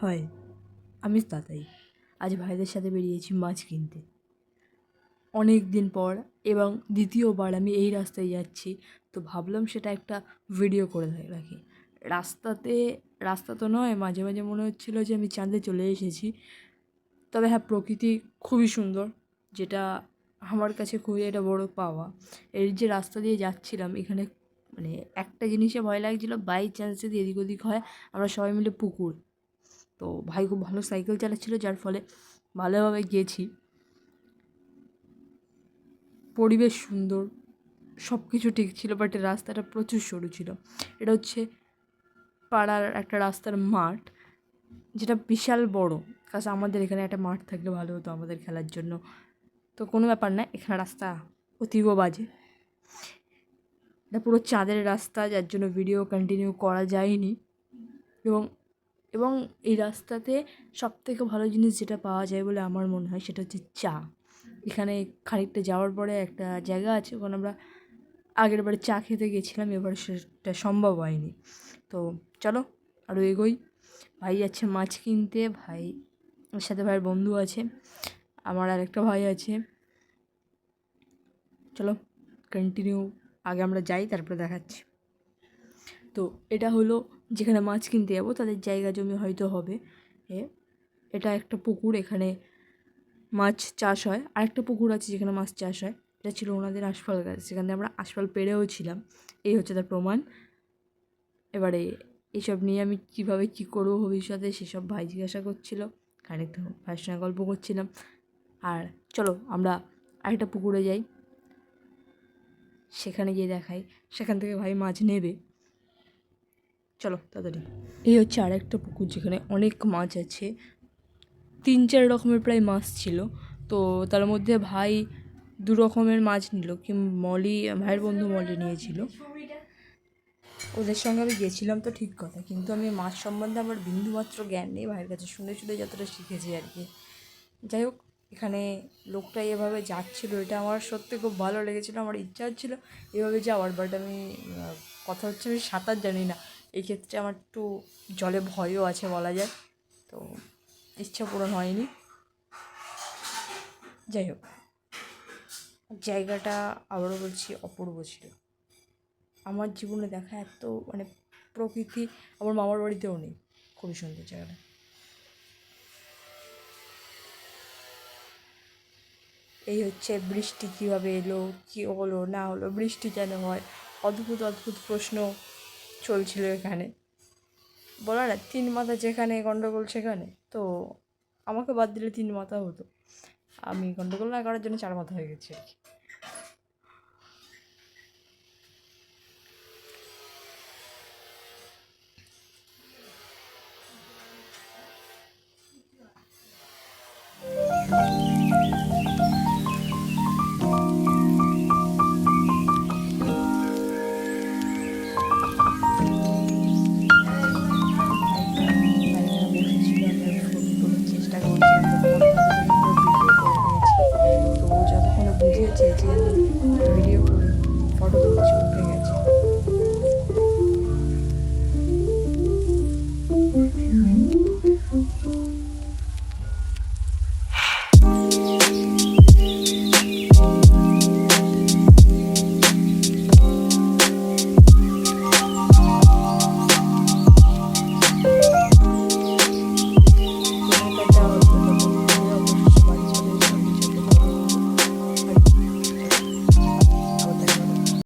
হয়। আমি তাতাই। আজ ভাইদের সাথে বেরিয়েছি মাছ কিনতে। অনেক দিন পর এবং দ্বিতীয়বার আমি এই রাস্তায় যাচ্ছি, তো ভাবলাম সেটা একটা ভিডিও করে রাখি। রাস্তাতে, রাস্তা তো নয়, মাঝে মাঝে মনে হচ্ছিল যে আমি চাঁদে চলে এসেছি। তবে হ্যাঁ প্রকৃতি খুবই সুন্দর, যেটা আমার কাছে খুবই একটা বড় পাওয়া। এই যে রাস্তা দিয়ে যাচ্ছিলাম, এখানে মানে একটা জিনিসে ভয় লাগছিল বাই চান্স যদি এদিক ওদিক হয়, আমরা সবাই মিলে পুকুর। তো ভাই খুব ভালো সাইকেল চালাচ্ছিলো, যার ফলে ভালোভাবে গেছি। পরিবেশ সুন্দর সব কিছু ঠিক ছিল বাট রাস্তাটা প্রচুর সরু ছিল। এটা হচ্ছে পাড়ার একটা রাস্তার মাঠ, যেটা বিশাল বড়। কাজ আমাদের এখানে একটা মাঠ থাকলে ভালো হতো আমাদের খেলার জন্য। তো কোনো ব্যাপার না, এখানে রাস্তা অতীব বাজে। এটা পুরো চাঁদের রাস্তা, যার জন্য ভিডিও কন্টিনিউ করা যায়নি। এবং এবং এই রাস্তাতে সবথেকে ভালো জিনিস যেটা পাওয়া যায় বলে আমার মনে হয় সেটা হচ্ছে চা। এখানে খানিকটা যাওয়ার পরে একটা জায়গা আছে ওখানে আমরা আগের বারে চা খেতে গেছিলাম, এবার সেটা সম্ভব হয়নি। তো চলো আরও এগোই। ভাই যাচ্ছে মাছ কিনতে, ভাই ওর সাথে ভাইয়ের বন্ধু আছে, আমার আরেকটা ভাই আছে। চলো কন্টিনিউ আগে আমরা যাই, তারপরে দেখাচ্ছি। তো এটা হলো যেখানে মাছ কিনতে যাব, তাদের জায়গা জমি হয়তো হবে। এ, এটা একটা পুকুর, এখানে মাছ চাষ হয়। আরেকটা পুকুর আছে যেখানে মাছ চাষ হয়, এটা ছিল ওনাদের আশফল গাছ, সেখানে আমরা আশফল পেরেও ছিলাম। এই হচ্ছে তার প্রমাণ। এবারে এসব নিয়ে আমি কীভাবে কী করব ভবিষ্যতে, সেসব ভাই জিজ্ঞাসা করছিল খানিকটা ভাইয়ের সঙ্গে গল্প করছিলাম। আর চলো, আমরা আরেকটা পুকুরে যাই। সেখানে গিয়ে দেখাই, সেখান থেকে ভাই মাছ নেবে। চলো, তাড়াতাড়ি। এই হচ্ছে আর একটা পুকুর যেখানে অনেক মাছ আছে। তিন, চার রকমের প্রায় মাছ ছিল। তো তার মধ্যে ভাই দু রকমের মাছ নিল, কি মলি, ভাইয়ের বন্ধু মলি নিয়েছিল। ওদের সঙ্গে আমি গেছিলাম তো ঠিক কথা, কিন্তু আমি মাছ সম্বন্ধে আমার বিন্দুমাত্র জ্ঞান নেই, ভাইয়ের কাছে শুনে শুনে যতটা শিখেছি আর কি। যাই হোক, এখানে লোকটা এভাবে যাচ্ছিল, এটা আমার সত্যি খুব ভালো লেগেছিলো, আমার ইচ্ছা হচ্ছিল এভাবে যাওয়ার বাট আমি কথা হচ্ছে আমি সাঁতার জানি না। এই ক্ষেত্রে আমার একটু জলে ভয়ও আছে বলা যায়, তো ইচ্ছা পূরণ হয়নি। যাই হোক, জায়গাটা আবারও বলছি অপূর্ব ছিল। আমার জীবনে দেখা এত মানে প্রকৃতি আমার মামার বাড়িতেও নেই, খুবই সুন্দর জায়গাটা। এই হচ্ছে বৃষ্টি কীভাবে এলো, কী হলো, না হলো, বৃষ্টি কেন হয়, অদ্ভুত অদ্ভুত প্রশ্ন। চলছিল এখানে। বলা না, তিন মাথা যেখানে গণ্ডগোল সেখানে। তো আমাকে বাদ দিলে তিন মাথা হতো। আমি গণ্ডগোল না করার জন্য চার মাথা হয়ে গেছি আর কি।